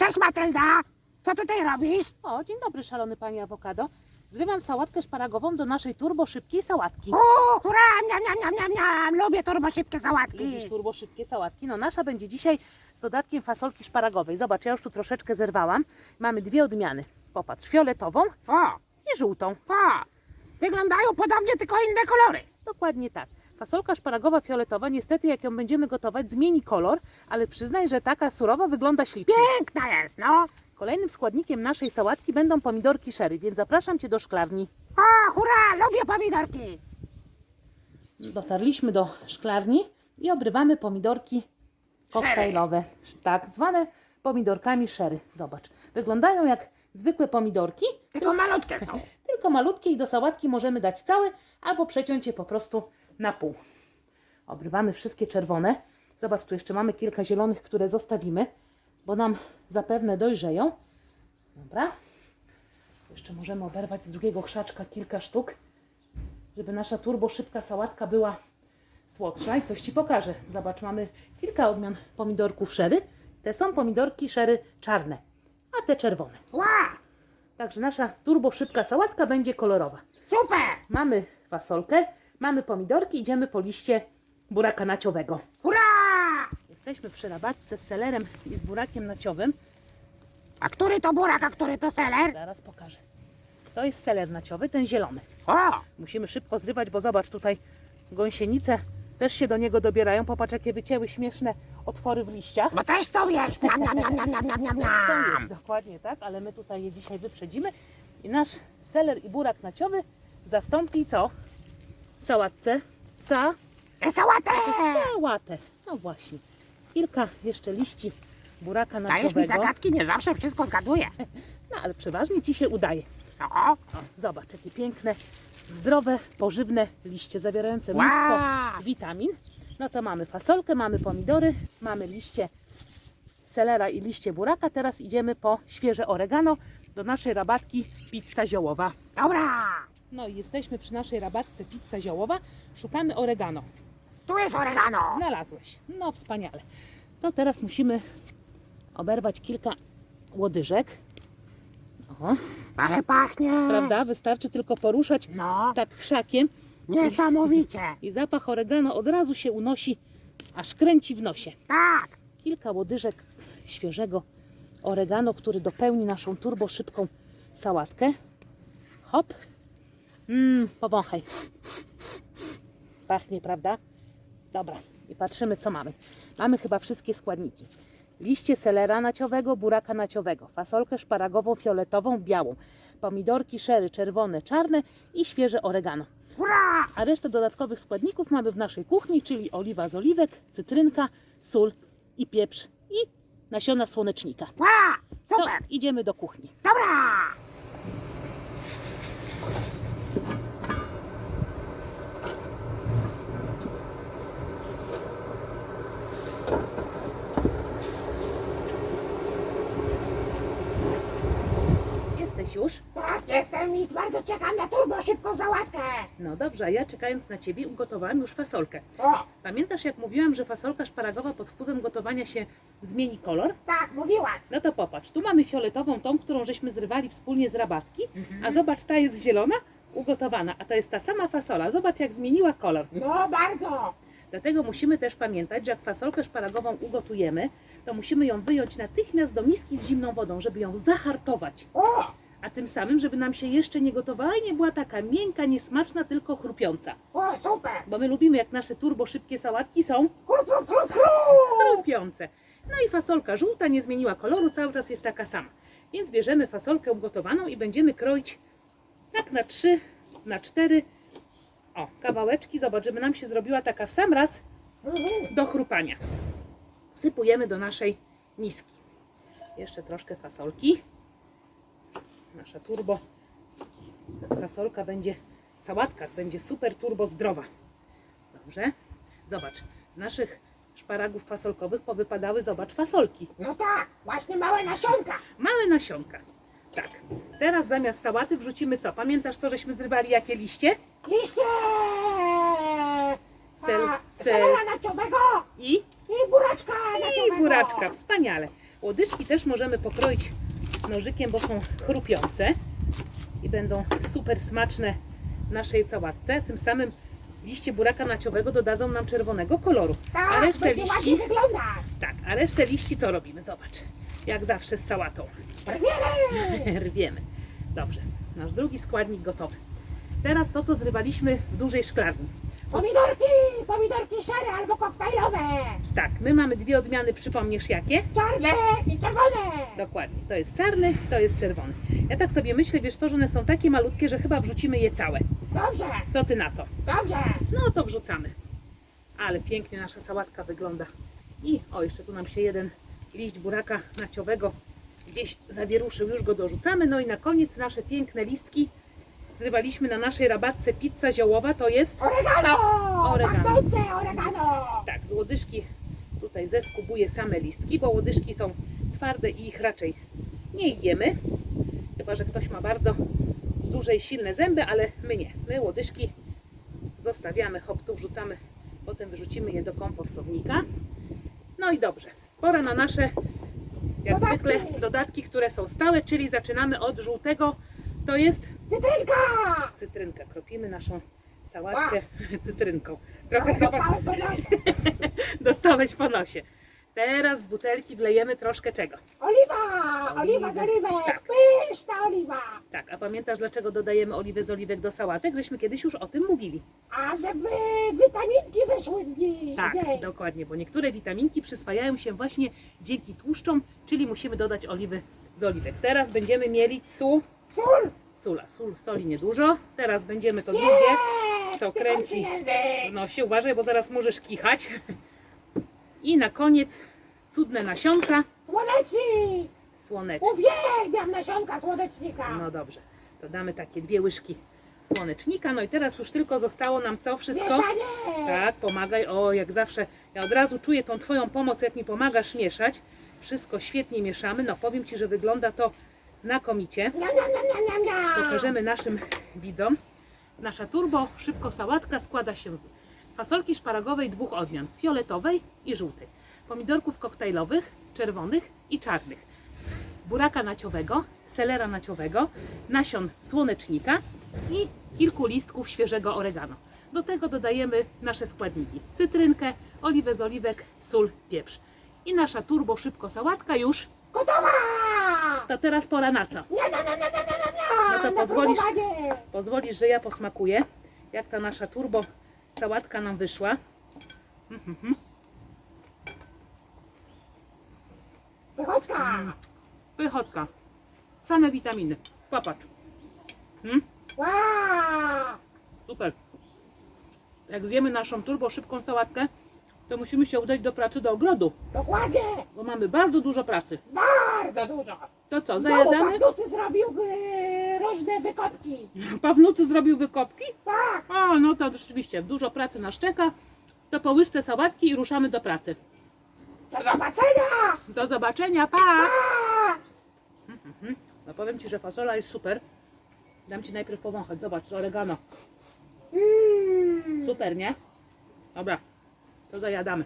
Cześć Matylda! Co tutaj robisz? O, dzień dobry, szalony panie awokado. Zrywam sałatkę szparagową do naszej turbo szybkiej sałatki. O, hurra! Miam, miam, miam, miam, miam! Lubię turbo szybkie sałatki! Lubisz turbo szybkie sałatki? No nasza będzie dzisiaj z dodatkiem fasolki szparagowej. Zobacz, ja już tu troszeczkę zerwałam. Mamy dwie odmiany. Popatrz, fioletową O, i żółtą. o! Wyglądają podobnie, tylko inne kolory. Dokładnie tak. Fasolka szparagowa fioletowa, niestety jak ją będziemy gotować, zmieni kolor, ale przyznaj, że taka surowa wygląda ślicznie. Piękna jest, no! Kolejnym składnikiem naszej sałatki będą pomidorki sherry, więc zapraszam Cię do szklarni. O, hurra! Lubię pomidorki! Dotarliśmy do szklarni i obrywamy pomidorki koktajlowe. Tak, zwane pomidorkami sherry. Zobacz, wyglądają jak zwykłe pomidorki, Tylko malutkie są. tylko malutkie i do sałatki możemy dać całe albo przeciąć je po prostu na pół. Obrywamy wszystkie czerwone. Zobacz, tu jeszcze mamy kilka zielonych, które zostawimy, bo nam zapewne dojrzeją. Dobra. Jeszcze możemy oberwać z drugiego krzaczka kilka sztuk, żeby nasza turbo szybka sałatka była słodsza. I coś Ci pokażę. Zobacz, mamy kilka odmian pomidorków sherry. Te są pomidorki sherry czarne, a te czerwone. Ła! Także nasza turbo szybka sałatka będzie kolorowa. Super! Mamy fasolkę, mamy pomidorki, idziemy po liście buraka naciowego. Hurra! Jesteśmy przy rabatce z selerem i z burakiem naciowym. A który to burak, a który to seler? Zaraz pokażę. To jest seler naciowy, ten zielony. O! Musimy szybko zrywać, bo zobacz tutaj gąsienice też się do niego dobierają. Popatrz jakie wycięły śmieszne otwory w liściach. Bo też chcą jeść! Miam, miam, miam, miam, miam, miam, miam, Chcą jeść, dokładnie tak, ale my tutaj je dzisiaj wyprzedzimy. I nasz seler i burak naciowy zastąpi co? Sałatce sa Sałatę! Sałatę. No właśnie. Kilka jeszcze liści buraka Dajesz mi zagadki, nie zawsze wszystko zgaduję. No ale przeważnie ci się udaje. O, O, zobacz, jakie piękne, zdrowe, pożywne liście zawierające Wow. mnóstwo witamin. No to mamy fasolkę, mamy pomidory, mamy liście selera i liście buraka. Teraz idziemy po świeże oregano do naszej rabatki pizza ziołowa. dobra! No i jesteśmy przy naszej rabatce pizza ziołowa. Szukamy oregano. Tu jest oregano! Znalazłeś. No wspaniale. To teraz musimy oberwać kilka łodyżek. O, Ale pachnie! prawda? Wystarczy tylko poruszać No, tak krzakiem niesamowicie! i zapach oregano od razu się unosi, aż kręci w nosie. Tak! Kilka łodyżek świeżego oregano, który dopełni naszą turbo szybką sałatkę. Hop. Mmm, powąchaj. Pachnie, prawda? Dobra. I patrzymy, co mamy. Mamy chyba wszystkie składniki. Liście selera naciowego, buraka naciowego, fasolkę szparagową, fioletową, białą, pomidorki sherry czerwone, czarne i świeże oregano. A resztę dodatkowych składników mamy w naszej kuchni, czyli oliwa z oliwek, cytrynka, sól i pieprz i nasiona słonecznika. Ła! To Super! idziemy do kuchni. Dobra! Już? Tak, jestem i bardzo czekam na turbo szybką sałatkę! No dobrze, a ja czekając na Ciebie ugotowałam już fasolkę. O, Pamiętasz jak mówiłam, że fasolka szparagowa pod wpływem gotowania się zmieni kolor? tak, mówiłaś. No to popatrz, tu mamy fioletową, tą, którą żeśmy zrywali wspólnie z rabatki, a zobacz, ta jest zielona, ugotowana, a to jest ta sama fasola. Zobacz jak zmieniła kolor. No, bardzo! Dlatego musimy też pamiętać, że jak fasolkę szparagową ugotujemy, to musimy ją wyjąć natychmiast do miski z zimną wodą, żeby ją zahartować. O, A tym samym, żeby nam się jeszcze nie gotowała i nie była taka miękka, niesmaczna, tylko chrupiąca. o, super! Bo my lubimy, jak nasze turbo szybkie sałatki są Hrup, hrup, hrup, hrup! chrupiące. No i fasolka żółta nie zmieniła koloru, cały czas jest taka sama. Więc bierzemy fasolkę ugotowaną i będziemy kroić tak na trzy, na cztery o, kawałeczki. Zobacz, żeby nam się zrobiła taka w sam raz do chrupania. Wsypujemy do naszej miski. Jeszcze troszkę fasolki. Nasza turbo fasolka będzie, sałatka będzie super turbo zdrowa. Dobrze. Zobacz, z naszych szparagów fasolkowych powypadały, zobacz, fasolki. No tak, właśnie małe nasionka. Małe nasionka. Tak. Teraz zamiast sałaty wrzucimy co? Pamiętasz, co żeśmy zrywali, jakie liście? Liście! Sel- sel- Selera naciowego I, i buraczka i naciowego. buraczka. Wspaniale. Łodyżki też możemy pokroić nożykiem, bo są chrupiące i będą super smaczne naszej sałatce. Tym samym liście buraka naciowego dodadzą nam czerwonego koloru. Tak, A resztę liści, tak, a resztę liści co robimy? Zobacz. Jak zawsze z sałatą. Rwiemy. Rwiemy. Dobrze, nasz drugi składnik gotowy. Teraz to, co zrywaliśmy w dużej szklarni. Pomidorki, pomidorki szare albo koktajlowe. Tak, my mamy dwie odmiany, przypomnisz jakie? Czarne i czerwone. Dokładnie, to jest czarny, to jest czerwony. Ja tak sobie myślę, wiesz co, że one są takie malutkie, że chyba wrzucimy je całe. Dobrze, Co ty na to? dobrze. No to wrzucamy. Ale pięknie nasza sałatka wygląda. I o, jeszcze tu nam się jeden liść buraka naciowego gdzieś zawieruszył, już go dorzucamy. No i na koniec nasze piękne listki zrywaliśmy na naszej rabatce pizza ziołowa, to jest Oregano. Oregano. Pachnące oregano. tak, z łodyżki tutaj zeskubuję same listki, bo łodyżki są twarde i ich raczej nie jemy. Chyba, że ktoś ma bardzo duże i silne zęby, ale my nie. My łodyżki zostawiamy, hop, tu wrzucamy, potem wyrzucimy je do kompostownika. No i dobrze, pora na nasze, jak Dodatki. zwykle, dodatki, które są stałe, czyli zaczynamy od żółtego, to jest Cytrynka. cytrynka. Kropimy naszą sałatkę cytrynką. Trochę chyba dostałeś po nosie. Teraz z butelki wlejemy troszkę czego? Oliwa, oliwa z oliwek. Tak. Pyszna oliwa. Tak, a pamiętasz dlaczego dodajemy oliwę z oliwek do sałatek? Żeśmy kiedyś już o tym mówili. A żeby witaminki wyszły z niej. Tak, dokładnie, bo niektóre witaminki przyswajają się właśnie dzięki tłuszczom, czyli musimy dodać oliwy z oliwek. Teraz będziemy mieli su, Sól. Sula, sól, soli niedużo. Teraz będziemy to drugie co kręci w nosie. Uważaj, bo zaraz możesz kichać. I na koniec cudne nasionka, Słonecznik. słoneczne. Uwielbiam nasionka słonecznika. No dobrze, to damy takie dwie łyżki słonecznika. No i teraz już tylko zostało nam co wszystko? Mieszanie. Tak, pomagaj. O, jak zawsze, ja od razu czuję tą Twoją pomoc, jak mi pomagasz mieszać. Wszystko świetnie mieszamy. No powiem Ci, że wygląda to znakomicie. Pokażemy naszym widzom. Nasza turbo szybko sałatka składa się z fasolki szparagowej dwóch odmian, fioletowej i żółtej, pomidorków koktajlowych, czerwonych i czarnych, buraka naciowego, selera naciowego, nasion słonecznika i kilku listków świeżego oregano. Do tego dodajemy nasze składniki: cytrynkę, oliwę z oliwek, sól, pieprz. I nasza turbo szybko sałatka już. Gotowa. To teraz pora na niam. No to pozwolisz-. Pozwolisz, że ja posmakuję, jak ta nasza turbo sałatka nam wyszła. Wychodka. Pychotka. Same witaminy. Popatrz. Hmm? Super. Jak zjemy naszą turbo szybką sałatkę, to musimy się udać do pracy do ogrodu, Dokładnie. bo mamy bardzo dużo pracy. Bardzo dużo. To co, Znowu zajadamy? Pawnuty zrobił y, różne wykopki. Pawnuty zrobił wykopki? Tak. O, no to rzeczywiście, dużo pracy nas czeka. To po łyżce sałatki i ruszamy do pracy. Do zobaczenia. Do zobaczenia, pa! Pa. No powiem Ci, że fasola jest super. Dam Ci najpierw powąchać. Zobacz, z oregano. Mm. Super, nie? Dobra, to zajadamy.